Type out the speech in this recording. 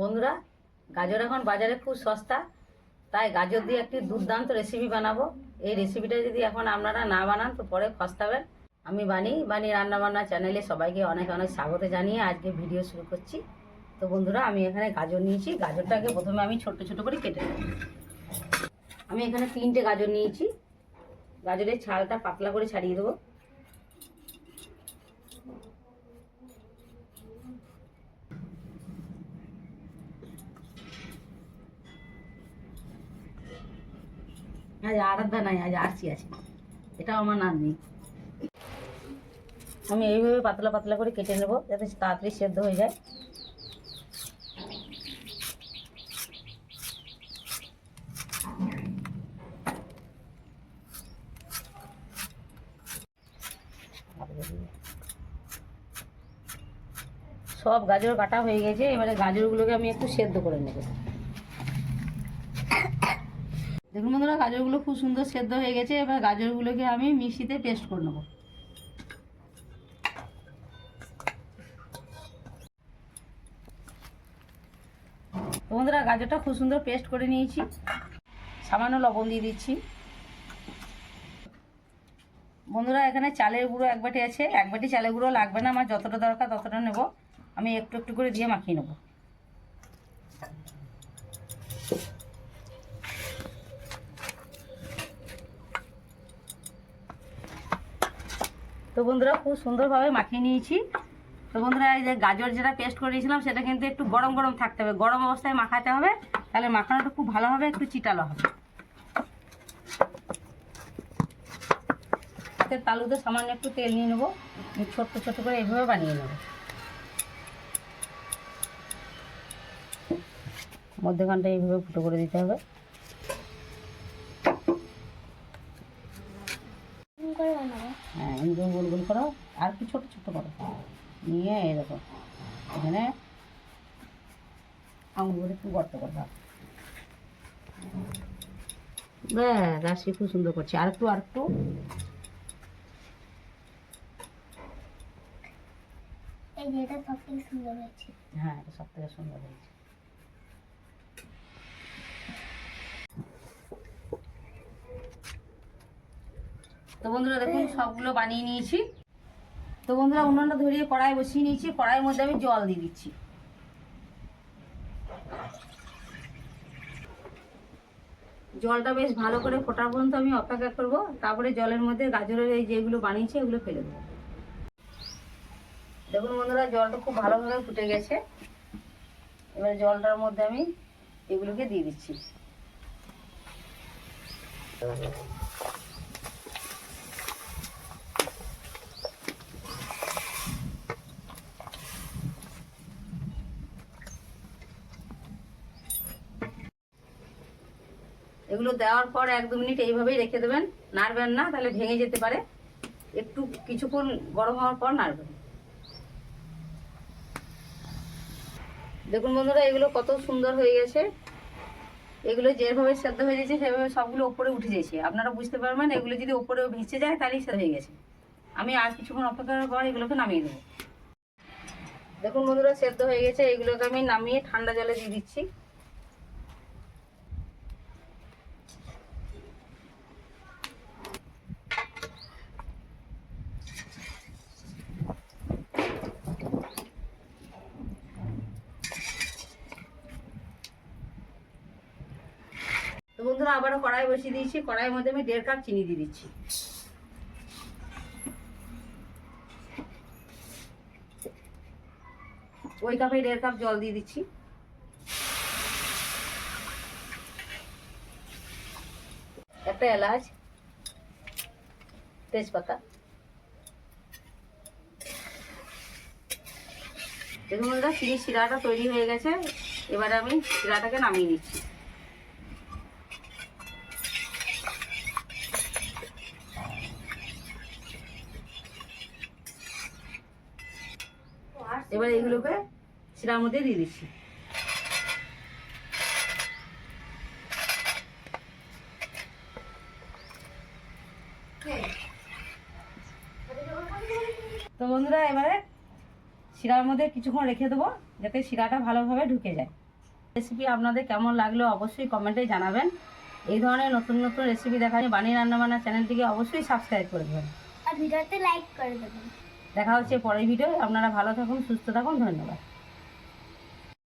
বন্ধুরা, গাজর এখন বাজারে খুব সস্তা। তাই গাজর দিয়ে একটি দুর্দান্ত রেসিপি বানাবো। এই রেসিপিটা যদি এখন আপনারা না বানান, তো পরে পস্তাবেন। আমি বানি বানি রান্নাবান্না চ্যানেলে সবাইকে অনেক অনেক স্বাগত জানিয়ে আজকে ভিডিও শুরু করছি। তো বন্ধুরা, আমি এখানে গাজর নিয়েছি। গাজরটাকে প্রথমে আমি ছোট ছোট করে কেটে নেব। আমি এখানে তিনটে গাজর নিয়েছি। গাজরের ছালটা পাতলা করে ছাড়িয়ে দেবো। আজ আরাধ্যা নাই, আজ আরসি আছে। এটাও আমার নাম নেই। আমি এইভাবে পাতলা পাতলা করে কেটে নেব, যাতে তাড়াতাড়ি সেদ্ধ হয়ে যায়। সব গাজর কাটা হয়ে গেছে, এবারে গাজরগুলোকে আমি একটু সেদ্ধ করে নেব। দেখুন বন্ধুরা, গাজরগুলো খুব সুন্দর সেদ্ধ হয়ে গেছে। এবার গাজরগুলোকে আমি মিক্সিতে পেস্ট করে নেব। বন্ধুরা, গাজরটা খুব সুন্দর পেস্ট করে নিয়েছি। সামান্য লবণ দিয়ে দিচ্ছি। বন্ধুরা, এখানে চালের গুঁড়ো এক বাটি আছে। এক বাটি চালের গুঁড়ো লাগবে না, আমার যতটা দরকার ততটা নেব। আমি একটু একটু করে দিয়ে মাখিয়ে নেব। তো বন্ধুরা, খুব সুন্দরভাবে মাখিয়ে নিয়েছি। তো বন্ধুরা, এই যে গাজর যেটা পেস্ট করে সেটা কিন্তু একটু গরম গরম থাকতে হবে। গরম অবস্থায় মাখাতে হবে। তাহলে মাখানোটা খুব ভালো হবে, একটু চিটালো হবে। তালুতে সামান্য একটু তেল নিয়ে নেব। ছোট্ট ছোট্ট করে এইভাবে বানিয়ে নেব। মধ্যখানটা এইভাবে ফুটো করে দিতে হবে হ্যাঁ এরকম গোল গোল করো আর একটু ছোটো ছোটো করো। নিয়ে এই দেখো এখানে আঙুল একটু গর্ত করবা ব্যাস খুব সুন্দর করছে। আর একটু আর একটু। এটা সব থেকে সুন্দর হয়েছে। হ্যাঁ এটা সব থেকে সুন্দর হয়েছে। তো বন্ধুরা দেখুন সবগুলো বানিয়ে নিয়েছি। তো বন্ধুরা উনুনটা ধরিয়ে কড়াই বসিয়ে নিয়েছি, কড়াইয়ের মধ্যে আমি জল দিয়ে দিচ্ছি। জলটা বেশ ভালো করে ফোটা পর্যন্ত আমি অপেক্ষা করব, তারপরে জলের মধ্যে গাজরের এই যেগুলো বানিয়েছি এগুলো ফেলে দেবো। দেখুন বন্ধুরা, জলটা খুব ভালোভাবে ফুটে গেছে। এবার জলটার মধ্যে আমি এগুলোকে দিয়ে দিচ্ছি। এগুলো দেওয়ার পর এক দু মিনিট এইভাবেই রেখে দেবেন। নাড়বেন না, তাহলে ভেঙে যেতে পারে। একটু কিছুক্ষণ গরম হওয়ার পর নাড়বেন। দেখুন বন্ধুরা, এগুলো কত সুন্দর হয়ে গেছে। এগুলো যেভাবে সেদ্ধ হয়ে গেছে, সেভাবে সবগুলো ওপরে উঠে গেছে। আপনারা বুঝতে পারবেন, এগুলো যদি ওপরে ভেসে যায়, তাহলেই সেদ্ধ হয়ে গেছে। আমি আর কিছুক্ষণ অপেক্ষা করার পর এগুলোকে নামিয়ে দেবো। দেখুন বন্ধুরা, সেদ্ধ হয়ে গেছে। এগুলোকে আমি নামিয়ে ঠান্ডা জলে দিয়ে দিচ্ছি। বন্ধুরা, আবারও কড়াই বসিয়ে দিয়েছি। কড়াইয়ের মধ্যে আমি দেড় কাপ চিনি দিয়ে দিচ্ছি। ওই কাপে দেড় কাপ জল দিয়ে দিচ্ছি। একটা এলাচ, তেজপাতা। দেখুন চিনি শিরাটা তৈরি হয়ে গেছে। এবারে আমি শিরাটাকে নামিয়ে নিচ্ছি। এবার এগুলোকে সেটার মধ্যে দিয়ে দিচ্ছি তো বন্ধুরা, এবারে শিরার মধ্যে কিছুক্ষণ রেখে দেবো, যাতে শিরাটা ভালোভাবে ঢুকে যায়। রেসিপি আপনাদের কেমন লাগল অবশ্যই কমেন্টে জানাবেন। এই ধরনের নতুন নতুন রেসিপি দেখা বানিয়ে রান্নাবান্না চ্যানেলটিকে অবশ্যই সাবস্ক্রাইব করে দেবেন। আর ভিডিওতে লাইক করে দেবেন। দেখা হচ্ছে পরের ভিডিও আপনারা ভালো থাকুন সুস্থ থাকুন ধন্যবাদ।